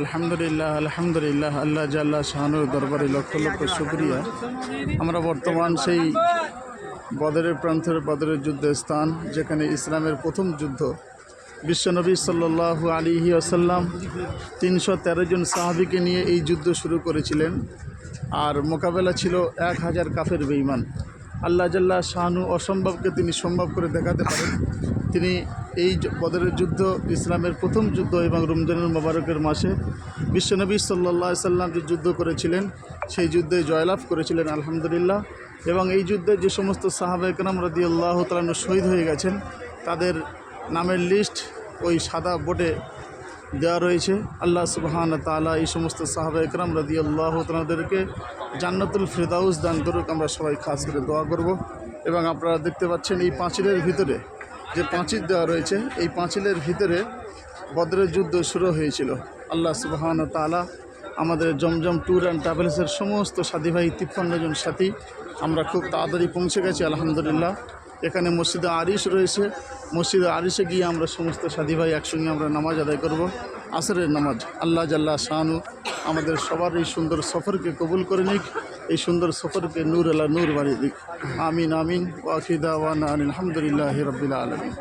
আলহামদুলিল্লাহ আলহামদুলিল্লাহ, আল্লাহ জাল্লাহ শাহানুর দরবারে লক্ষ লক্ষ শুক্রিয়া। আমরা বর্তমান সেই বদরের প্রান্তের বদরের যুদ্ধের স্থান, যেখানে ইসলামের প্রথম যুদ্ধ। বিশ্বনবী সাল্লাল্লাহু আলিহি আসাল্লাম তিনশো তেরো জন সাহাবিকে নিয়ে এই যুদ্ধ শুরু করেছিলেন। আর মোকাবেলা ছিল এক হাজার কাফের বেঈমান। আল্লাহ জাল্লাহ শাহানু অসম্ভবকে তিনি সম্ভব করে দেখাতে পারেন। তিনি এই বদরের যুদ্ধ, ইসলামের প্রথম যুদ্ধ এবং রমজানুল মোবারকের মাসে বিশ্বনবী সাল্লাহ সাল্লাম যে যুদ্ধ করেছিলেন, সেই যুদ্ধে জয়লাভ করেছিলেন, আলহামদুলিল্লাহ। এবং এই যুদ্ধে যে সমস্ত সাহাবা একরাম রদি আল্লাহ তালান্ন শহীদ হয়ে গেছেন, তাদের নামের লিস্ট ওই সাদা বোর্ডে দেওয়া রয়েছে। আল্লাহ সুবহান তাআলা এই সমস্ত সাহাবা একরাম রদি আল্লাহ তালাদেরকে জান্নাতুল ফেরদাউস দান করুক। আমরা সবাই খাস করে দোয়া করব। এবং আপনারা দেখতে পাচ্ছেন এই পাঁচিলের ভিতরে যে পাঁচিল দেওয়া রয়েছে, এই পাঁচিলের ভিতরে বদরের যুদ্ধ শুরু হয়েছিল। আল্লাহ সুবহান তাআলা আমাদের জমজম ট্যুর অ্যান্ড ট্রাভেলসের সমস্ত সাথী ভাই তিপ্পান্ন জন সাথী আমরা খুব তাড়াতাড়ি পৌঁছে গেছি, আলহামদুলিল্লাহ। এখানে মসজিদে আরিস রয়েছে। মসজিদে আরিসে গিয়ে আমরা সমস্ত সাধী ভাই একসঙ্গে আমরা নামাজ আদায় করব। আসরের নামাজ, আল্লাহ জাল্লাহ শাহানু, আমাদের সবার এই সুন্দর সফরকে কবুল করে নিক। এই সুন্দর সফরকে নূর আল্লাহ নূর বাড়িয়ে দিক। আমিন আমিন। ওয়াকিদা ওয়ান আলহামদুলিল্লাহ রবিল্লা আলমিন।